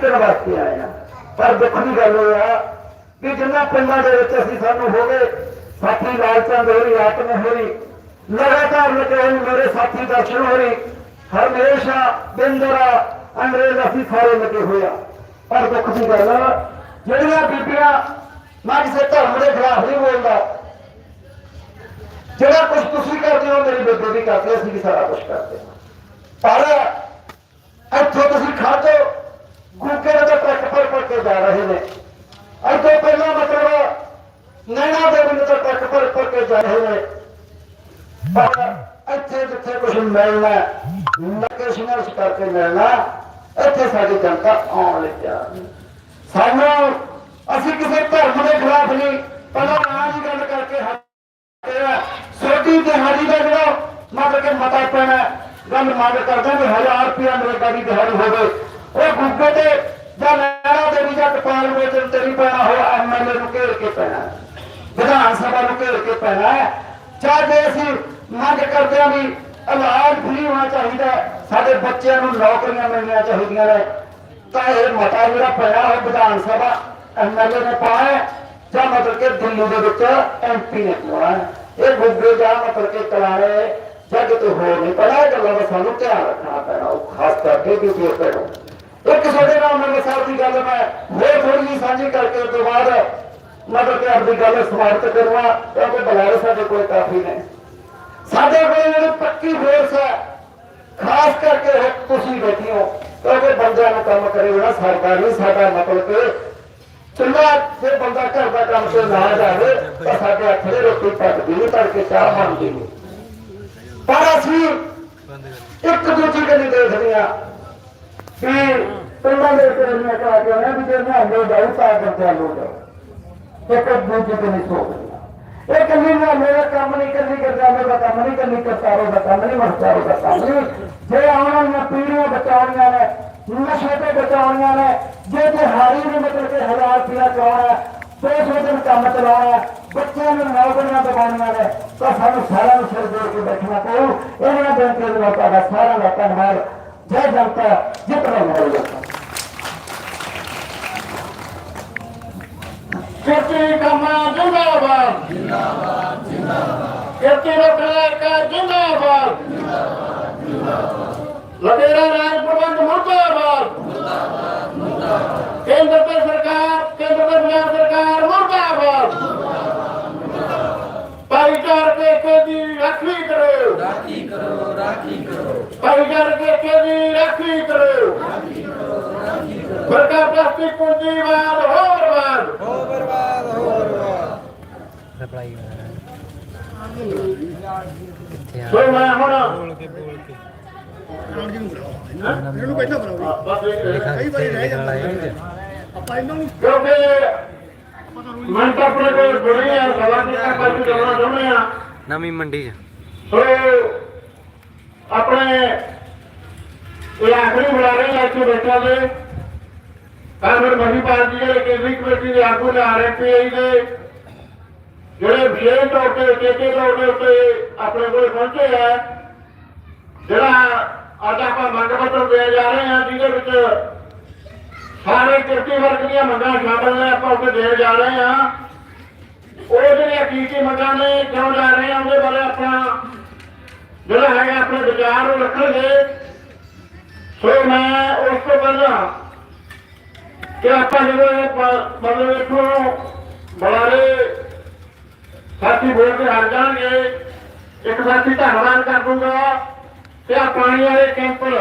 ਜਿੱਤਣ ਵਾਸਤੇ ਆਏ ਆ ਪਰ ਦੁੱਖ ਦੀ ਗੱਲ ਇਹ ਆ ਕਿ ਜਿੰਨਾ ਪਿੰਡਾਂ ਦੇ ਵਿੱਚ ਅਸੀਂ ਸਾਨੂੰ ਹੋ ਗਏ ਸਾਥੀ ਲਾਲਚੰਦ ਹੋਰੀ, ਆਤਮ ਹੋਰੀ, ਲਗਾਤਾਰ ਲੱਗੇ ਮੇਰੇ ਸਾਥੀ ਦਰਸ਼ਨ ਹੋਰੀ, ਹਰਮੇਸ਼ਾ ਬਿੰਦਰਾ ਅੰਗਰੇਜ਼ ਅਸੀਂ ਸਾਰੇ ਲੱਗੇ ਹੋਇਆ ਪਰ ਦੁੱਖ ਦੀ ਗੱਲ ਜਿਹੜੀਆਂ ਬੀਬੀਆਂ ਮੈਂ ਕਿਸੇ ਧਰਮ ਦੇ ਖਿਲਾਫ ਨਹੀਂ ਬੋਲਦਾ, ਜਿਹੜਾ ਕੁਝ ਤੁਸੀਂ ਕਰਦੇ ਹੋ, ਮੇਰੀ ਬੇਬੇ ਵੀ ਕਰਦੇ ਅਸੀਂ ਵੀ ਸਾਰਾ ਕੁਝ ਕਰਦੇ ਹਾਂ ਪਰ ਇੱਥੋਂ ਤੁਸੀਂ ਖਾਜੋ ਗੁੱਗੇ ਦੇ ਟਰੱਕ ਪਰ ਪਰ ਕੇ ਜਾ ਰਹੇ ਨੇ ਇੱਥੋਂ ਪਹਿਲਾਂ ਮਤਲਬ ਨੈਣਾ ਦੇ ਬਿੰਦ ਤੋਂ ਟਰੱਕ ਪਰ ਪਰ ਕੇ ਜਾ ਰਹੇ ਪਰ ਇੱਥੇ ਜਿੱਥੇ ਕੁਝ ਮਿਲਣਾ ਨਕੇ ਸੰਘਰਸ਼ ਕਰਕੇ ਮਿਲਣਾ, ਇੱਥੇ ਸਾਡੀ ਜਨਤਾ ਆਉਣ ਲਈ ਤਿਆਰ ਸਾਨੂੰ ਅਸੀਂ ਕਿਸੇ ਧਰਮ ਦੇ ਖਿਲਾਫ ਨਹੀਂ, ਪਹਿਲਾਂ ਨਾਂ ਦੀ ਗੱਲ ਕਰਕੇ ਹੱਥ ਦਿਹਾੜੀ ਦਾ ਜਿਹੜਾ ਮਤਲਬ ਕਿ ਮਤਾ ਪੈਣਾ, ਗੱਲ ਮੰਗ ਕਰਦਾ ਵੀ 1000 ਰੁਪਇਆ ਨਰੇਗਾ ਦੀ ਦਿਹਾੜੀ ਹੋਵੇ। ਉਹ ਗੁੱਗੇ ਤੇ ਜਾਂ ਲੈਣਾ ਦੇ ਵੀ ਜਾਂ ਕਪਾਲ ਵਿੱਚ ਤੇ ਨਹੀਂ ਪੈਣਾ ਹੋ ਐਮਐਲਏ ਨੂੰ ਘੇਰ ਕੇ ਪੈਣਾ। ਵਿਧਾਨ ਸਭਾ ਨੂੰ ਘੇਰ ਕੇ ਪੈਣਾ ਚਾਹੇ ਅਸੀਂ ਮੰਗ ਕਰਦੇ ਹਾਂ ਵੀ ਇਲਾਜ ਫ੍ਰੀ ਹੋਣਾ ਚਾਹੀਦਾ ਸਾਡੇ ਬੱਚਿਆਂ ਨੂੰ ਨੌਕਰੀਆਂ ਮਿਲਣੀਆਂ ਚਾਹੀਦੀਆਂ ਨੇ, ਤਾਂ ਇਹ ਮਤਾ ਜਿਹੜਾ ਪਿਆ ਉਹ ਵਿਧਾਨ ਸਭਾ ਐਮਐਲਏ ਨੇ ਪਾਇਆ ਜਾਂ ਮਤਲਬ ਕਿ ਦਿੱਲੀ ਦੇ ਵਿੱਚ ਐਮਪੀ ਨੇ ਪਾਇਆ ਇਹ ਗੁੱਗੇ ਜਾਂ ਮਤਲਬ ਕਿ ਕਲਾਰੇ ਜਾਂ ਕਿਤੇ ਹੋਰ ਨਹੀਂ ਪੜਾ ਗੱਲਾਂ ਦਾ ਸਾਨੂੰ ਧਿਆਨ ਰੱਖਣਾ ਪੈਣਾ, ਉਹ ਖਾਸ ਕਰਕੇ ਵੀ ਇਹ ਪੈਣਾ ਇੱਕ ਤੁਹਾਡੇ ਨਾਲ ਮੇਰੇ ਸਾਹਿਬ ਦੀ ਗੱਲ ਮੈਂ ਹੋਰ ਥੋੜੀ ਜਿਹੀ ਸਾਂਝੀ ਕਰਕੇ ਉਸ ਤੋਂ ਬਾਅਦ ਮਤਲਬ ਕਿ ਆਪਣੀ ਗੱਲ ਸਮਾਪਤ ਕਰਵਾ ਕਿਉਂਕਿ ਬੁਲਾਰੇ ਸਾਡੇ ਕੋਲ ਕਾਫੀ ਨੇ। ਸਾਡੇ ਕੋਲ ਜਿਹੜੀ ਪੱਕੀ ਫੋਰਸ ਹੈ। ਖਾਸ ਕਰਕੇ ਹੁਣ ਤੁਸੀਂ ਬੈਠੇ ਹੋ ਕਿਉਂਕਿ ਬੰਦਿਆਂ ਨੂੰ ਕੰਮ ਕਰੇ ਹੋਣਾ ਸਰਕਾਰ ਨਹੀਂ, ਸਾਡਾ ਮਤਲਬ ਕਿ ਚੰਗਾ ਜੇ ਬੰਦਾ ਘਰ ਦਾ ਕੰਮ ਤੇ ਨਾ ਜਾਵੇ, ਤਾਂ ਸਾਡੇ ਹੱਥ ਦੇ ਰੋਟੀ ਪੱਕਦੀ ਨਹੀਂ, ਤੜਕੇ ਚਾਹ ਬਣਦੀ ਨਹੀਂ। ਪਰ ਅਸੀਂ ਇੱਕ ਦੂਜੇ ਦੇ ਦੇਖਦੇ ਆ ਕਿ ਪਿੰਡਾਂ ਦੇ ਉੱਤੇ ਇੰਨਾ ਕਹਾ ਕੇ ਉਹਨਾਂ ਵੀ ਜੇ ਨਿਹੰਗੇ ਜਾਊ ਤਾਂ ਬੰਦਿਆਂ ਨੂੰ ਜਾਓ ਇੱਕ ਦੂਜੇ ਤੇ ਨਹੀਂ ਸੋਚਦੇ ਇਹ ਕੱਲੀ ਨਾ ਮੇਰਾ ਕੰਮ ਨਹੀਂ ਕੱਲੀ ਕਰਦਾ ਦਾ ਕੰਮ ਨਹੀਂ ਕੱਲੀ ਕਰਤਾਰੋ ਦਾ ਕੰਮ ਨਹੀਂ ਮਸਤਾਰੋ ਦਾ ਕੰਮ ਨਹੀਂ। ਜੇ ਆਉਣ ਵਾਲੀਆਂ ਪੀੜ੍ਹੀਆਂ ਬਚਾਉਣੀਆਂ ਨੇ, ਨਸ਼ੇ ਤੋਂ ਬਚਾਉਣੀਆਂ ਨੇ, ਜੇ ਦਿਹਾੜੀ ਨੂੰ ਮਤਲਬ ਕਿ ਹਜ਼ਾਰ ਰੁਪਇਆ ਚਲਾਉਣਾ ਦੋ ਸੌ ਦਿਨ ਕੰਮ ਚਲਾਉਣਾ ਬੱਚਿਆਂ ਨੂੰ ਨੌਕਰੀਆਂ ਦਿਵਾਉਣੀਆਂ ਨੇ ਤਾਂ ਸਾਨੂੰ ਸਾਰਿਆਂ ਨੂੰ ਸਿਰ ਜੋੜ ਕੇ ਬੈਠਣਾ ਪਊ ਇਹਨਾਂ ਬੇਨਤੀ ਦੇ ਲੋਕਾਂ ਦਾ ਸਾਰਿਆਂ ਦਾ ਧੰਨਵਾਦ ਜੈ ਜਨਤਾ ਜਿਤਨਾ ਮੋਲ ਖੇਤੀ ਕੰਮਾਂ ਜਿੰਦਾਬਾਦ ਜਿੰਦਾਬਾਦ। ਜਿੰਦਾਬਾਦ ਖੇਤੀ ਰੋਕਣ ਕਾ ਜਿੰਦਾਬਾਦ। ਲਗੇਰਾ ਰਾਜ ਪ੍ਰਬੰਧ ਮੁਰਦਾਬਾਦ। ਮੁਰਦਾਬਾਦ ਕੇਂਦਰ ਤੇ ਸਰਕਾਰ ਕੇਂਦਰ ਤੇ ਪੰਜਾਬ ਸਰਕਾਰ ਮੁਰਦਾਬਾਦ। ਭਾਈਚਾਰ ਕੇ ਖੇਤੀ ਰਾਖੀ ਕਰੋ। ਰਾਖੀ ਕਰੋ ਰਾਖੀ ਕਰੋ। ਭਾਈਚਾਰ ਕੇ ਖੇਤੀ ਰਾਖੀ ਕਰੋ। ਰਾਖੀ ਕਰੋ ਰਾਖੀ ਕਰੋ। ਸਰਕਾਰ ਪਲਾਸਟਿਕ ਪੂੰਜੀਵਾਦ ਹੋਰ ਬਾਦ ਰਿਪਲਾਈ ਸੋ ਮੈਂ ਹੁਣ। ਇਹਨੂੰ ਪਹਿਲਾਂ ਬਣਾਓ ਬਸ ਇਹ ਕਈ ਵਾਰੀ ਰਹਿ ਜਾਂਦਾ ਆਪਾਂ ਇਹਨਾਂ ਨੂੰ ਕਿਉਂਕਿ ਮਨ ਤਾਂ ਆਪਣੇ ਕੋਲ ਬੁੜੇ ਆ ਸਵਾ ਦੀ ਤਾਂ ਬਾਕੀ ਜਾਣਾ ਚਾਹੁੰਦੇ ਆ ਨਵੀਂ ਮੰਡੀ ਚ। ਸੋ ਆਪਣੇ ਇਹ ਆਖਰੀ ਬੁਲਾ ਰਹੇ ਆ ਇੱਥੇ ਬੈਠਾ ਦੇ। ਕਾਂਗਰਸ ਮਹੀ ਪਾਰਟੀ ਦੇ ਕੇਂਦਰੀ ਕਮੇਟੀ ਦੇ ਆਗੂ ਨੇ ਆਰਐਫਪੀਆਈ ਦੇ। ਜਿਹੜੇ ਵਿਸ਼ੇਸ਼ ਤੌਰ ਤੇ ਟੇਕੇ ਤੌਰ ਦੇ ਉੱਤੇ ਆਪਣੇ ਕੋਲ ਪਹੁੰਚੇ ਆ, ਜਿਹੜਾ ਅੱਜ ਆਪਾਂ ਮੰਗ ਪੱਤਰ ਦੇ ਜਾ ਰਹੇ ਹਾਂ, ਜਿਹਦੇ ਵਿੱਚ ਸਾਰੇ ਕਿਰਤੀ ਵਰਗ ਦੀਆਂ ਮੰਗਾਂ ਸ਼ਾਮਲ ਨੇ, ਆਪਾਂ ਉੱਥੇ ਦੇਣ ਜਾ ਰਹੇ ਹਾਂ। ਉਹ ਜਿਹੜੀਆਂ ਕੀ ਕੀ ਮੰਗਾਂ ਨੇ, ਕਿਉਂ ਜਾ ਰਹੇ ਹਾਂ, ਉਹਦੇ ਬਾਰੇ ਆਪਣਾ ਜਿਹੜਾ ਹੈਗਾ ਆਪਣੇ ਵਿਚਾਰ ਨੂੰ ਰੱਖਣਗੇ। ਸੋ ਮੈਂ ਉਸ ਤੋਂ ਪਹਿਲਾਂ ਕਿ ਆਪਾਂ ਜਦੋਂ ਇਹ ਮਤਲਬ ਇੱਥੋਂ ਬੜਾ ਸਾਥੀ ਬੋਲ ਕੇ ਹਾਰ ਜਾਣਗੇ। ਇੱਕ ਸਾਥੀ ਧੰਨਵਾਦ ਕਰ ਦੂੰਗਾ। ਤੇ ਆ ਪਾਣੀ ਵਾਲੇ ਕੈਂਪਰ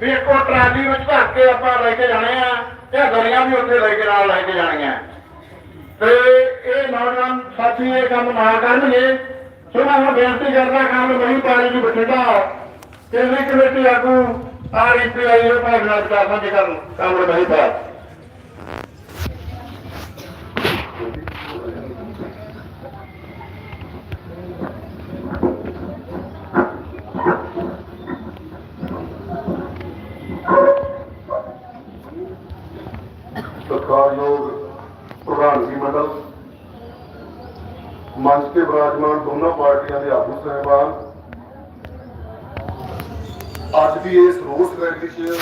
ਵੀ ਇੱਕੋ ਟਰਾਲੀ ਵਿੱਚ ਭਰ ਕੇ ਆਪਾਂ ਲੈ ਕੇ ਜਾਣੇ ਆ ਤੇ ਗਲੀਆਂ ਵੀ ਉੱਥੇ ਲੈ ਕੇ ਨਾਲ ਲੈ ਕੇ ਜਾਣੀਆਂ। ਤੇ ਇਹ ਨੌਜਵਾਨ ਸਾਥੀ ਇਹ ਕੰਮ ਨਾ ਕਰਨਗੇ। ਸੋ ਮੈਂ ਹੁਣ ਬੇਨਤੀ ਕਰਦਾ ਕੰਮ ਨਹੀਂ ਪਾਣੀ ਦੀ ਬਠਿੰਡਾ। ਕੇਂਦਰੀ ਕਮੇਟੀ ਆਗੂ ਆਰਪੀਆਈ ਦੇ ਭਾਗ ਨਾਲ ਚਾਹਾਂ ਦੇ ਕਰਨ ਕੰਮ ਨਹੀਂ ਪਾ ਮੰਚ ਤੇ ਵਿਰਾਜਮਾਨ ਦੋਨਾਂ ਪਾਰਟੀਆਂ ਦੇ ਆਗੂ ਸਹਿਬਾਨ। ਅੱਜ ਦੀ ਇਸ ਰੋਸ ਰੈਲੀ 'ਚ